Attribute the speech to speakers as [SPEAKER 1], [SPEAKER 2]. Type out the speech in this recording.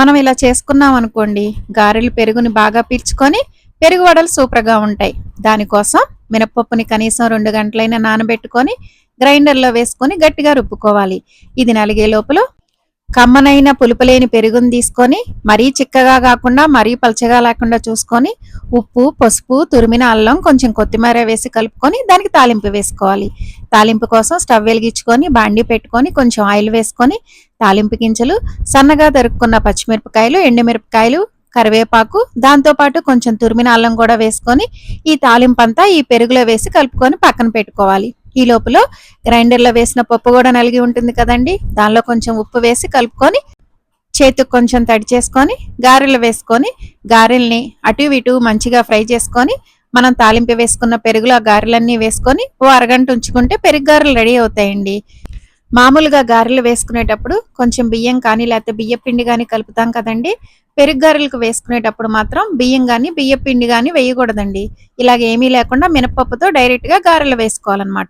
[SPEAKER 1] మనం ఇలా చేసుకున్నాం అనుకోండి గారెలు పెరుగుని బాగా పీల్చుకొని పెరుగు వడలు సూపర్గా ఉంటాయి. దానికోసం మినపప్పుని కనీసం రెండు గంటలైనా నానబెట్టుకొని గ్రైండర్లో వేసుకొని గట్టిగా రుబ్బుకోవాలి. ఇది నలిగే లోపల కమ్మనైన పులుపులేని పెరుగును తీసుకొని మరీ చిక్కగా కాకుండా మరీ పలచగా లేకుండా చూసుకొని ఉప్పు పసుపు తురిమిన అల్లం కొంచెం కొత్తిమీర వేసి కలుపుకొని దానికి తాలింపు వేసుకోవాలి. తాలింపు కోసం స్టవ్ వెలిగించుకొని బాండి పెట్టుకొని కొంచెం ఆయిల్ వేసుకొని తాలింపు గింజలు సన్నగా తరుక్కున్న పచ్చిమిరపకాయలు ఎండుమిరపకాయలు కరివేపాకు దాంతోపాటు కొంచెం తురిమిన అల్లం కూడా వేసుకొని ఈ తాలింపు అంతా ఈ పెరుగులో వేసి కలుపుకొని పక్కన పెట్టుకోవాలి. ఈ లోపల గ్రైండర్లో వేసిన పప్పు కూడా నలిగి ఉంటుంది కదండి. దానిలో కొంచెం ఉప్పు వేసి కలుపుకొని చేతికి కొంచెం తడి చేసుకొని గారెలు వేసుకొని గారెల్ని అటు ఇటు మంచిగా ఫ్రై చేసుకొని మనం తాలింపు వేసుకున్న పెరుగులో ఆ గారెలన్నీ వేసుకొని ఓ అరగంట ఉంచుకుంటే పెరుగు గారెలు రెడీ అవుతాయండి. మామూలుగా గారెలు వేసుకునేటప్పుడు కొంచెం బియ్యం కానీ లేకపోతే బియ్య పిండి కానీ కలుపుతాం కదండి. పెరుగు గారెలకు వేసుకునేటప్పుడు మాత్రం బియ్యం కానీ బియ్యపిండి కానీ వేయకూడదండి. ఇలాగ ఏమీ లేకుండా మినపప్పుతో డైరెక్ట్గా గారెలు వేసుకోవాలన్నమాట.